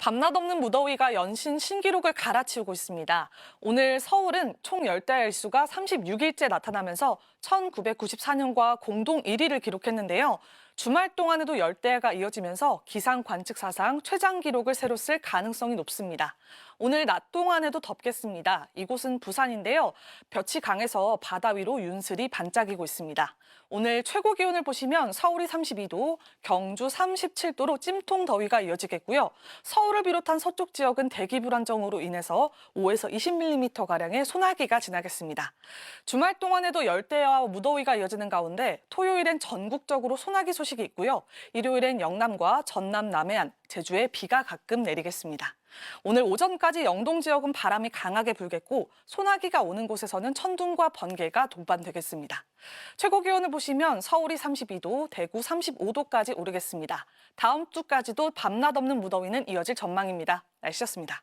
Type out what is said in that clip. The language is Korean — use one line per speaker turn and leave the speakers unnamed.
밤낮 없는 무더위가 연신 신기록을 갈아치우고 있습니다. 오늘 서울은 총 열대 일수가 36일째 나타나면서 1994년과 공동 1위를 기록했는데요. 주말 동안에도 열대야가 이어지면서 기상 관측 사상 최장 기록을 새로 쓸 가능성이 높습니다. 오늘 낮 동안에도 덥겠습니다. 이곳은 부산인데요. 볕이 강해서 바다 위로 윤슬이 반짝이고 있습니다. 오늘 최고 기온을 보시면 서울이 32도, 경주 37도로 찜통 더위가 이어지겠고요. 서울을 비롯한 서쪽 지역은 대기 불안정으로 인해서 5에서 20mm 가량의 소나기가 지나겠습니다. 주말 동안에도 열대야와 무더위가 이어지는 가운데 토요일엔 전국적으로 소나기 소식 이 있고요. 일요일엔 영남과 전남 남해안, 제주에 비가 가끔 내리겠습니다. 오늘 오전까지 영동 지역은 바람이 강하게 불겠고 소나기가 오는 곳에서는 천둥과 번개가 동반되겠습니다. 최고 기온을 보시면 서울이 32도, 대구 35도까지 오르겠습니다. 다음 주까지도 밤낮 없는 무더위는 이어질 전망입니다. 날씨였습니다.